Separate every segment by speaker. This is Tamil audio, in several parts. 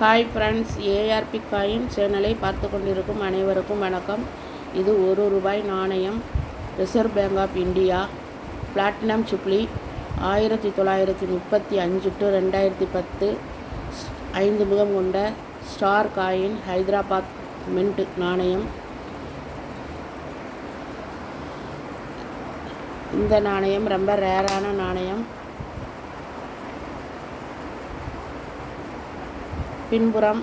Speaker 1: ஹாய் ஃப்ரெண்ட்ஸ் ஏஆர்பி காயின் சேனலை பார்த்து கொண்டிருக்கும் அனைவருக்கும் வணக்கம். இது ஒரு ரூபாய் நாணயம் Reserve Bank of India platinum jubilee ஆயிரத்தி தொள்ளாயிரத்தி முப்பத்தி அஞ்சு டு ரெண்டாயிரத்தி பத்து ஐந்து முகம் கொண்ட ஸ்டார் காயின் ஹைதராபாத் மின்ட் நாணயம். இந்த நாணயம் ரொம்ப ரேரான நாணயம். பின்புறம்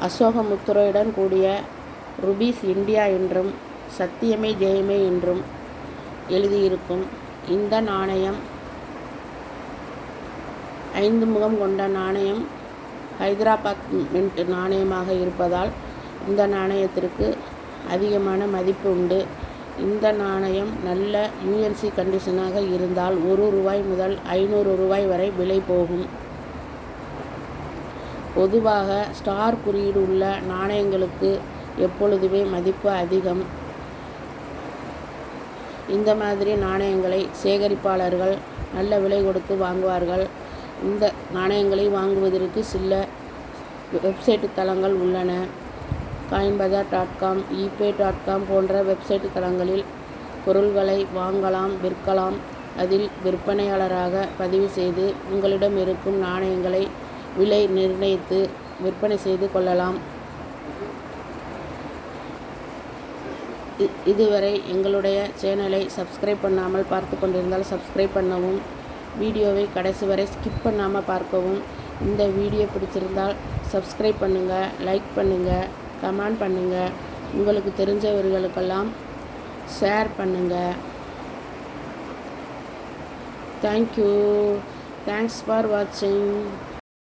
Speaker 1: அசோக முத்திரையுடன் கூடிய ருபீஸ் இந்தியா என்றும் சத்தியமே ஜெயமே என்றும் எழுதியிருக்கும். இந்த நாணயம் ஐந்து முகம் கொண்ட நாணயம் ஹைதராபாத் மின்ட் நாணயமாக இருப்பதால் இந்த நாணயத்திற்கு அதிகமான மதிப்பு உண்டு. இந்த நாணயம் நல்ல யூஎன்சி கண்டிஷனாக இருந்தால் ஒரு ரூபாய் முதல் ஐநூறு ரூபாய் வரை விலை போகும். பொதுவாக ஸ்டார் குறியீடு உள்ள நாணயங்களுக்கு எப்பொழுதுமே மதிப்பு அதிகம். இந்த மாதிரி நாணயங்களை சேகரிப்பாளர்கள் நல்ல விலை கொடுத்து வாங்குவார்கள். இந்த நாணயங்களை வாங்குவதற்கு சில வெப்சைட் தளங்கள் உள்ளன. Coin bazaar dot com eBay dot com போன்ற வெப்சைட் தளங்களில் பொருள்களை வாங்கலாம் விற்கலாம். அதில் விற்பனையாளராக பதிவு செய்து உங்களிடம் இருக்கும் நாணயங்களை விலை நிர்ணயித்து விற்பனை செய்து கொள்ளலாம். இதுவரை எங்களுடைய சேனலை சப்ஸ்கிரைப் பண்ணாமல் பார்த்து கொண்டிருந்தால் சப்ஸ்கிரைப் பண்ணவும் வீடியோவை கடைசி வரை ஸ்கிப் பண்ணாமல் பார்க்கவும். இந்த வீடியோ பிடிச்சிருந்தால் சப்ஸ்கிரைப் பண்ணுங்கள் லைக் பண்ணுங்கள் கமெண்ட் பண்ணுங்கள் உங்களுக்கு தெரிஞ்சவர்களுக்கெல்லாம் ஷேர் பண்ணுங்கள் தேங்க்யூ தேங்க்ஸ் ஃபார் வாட்சிங்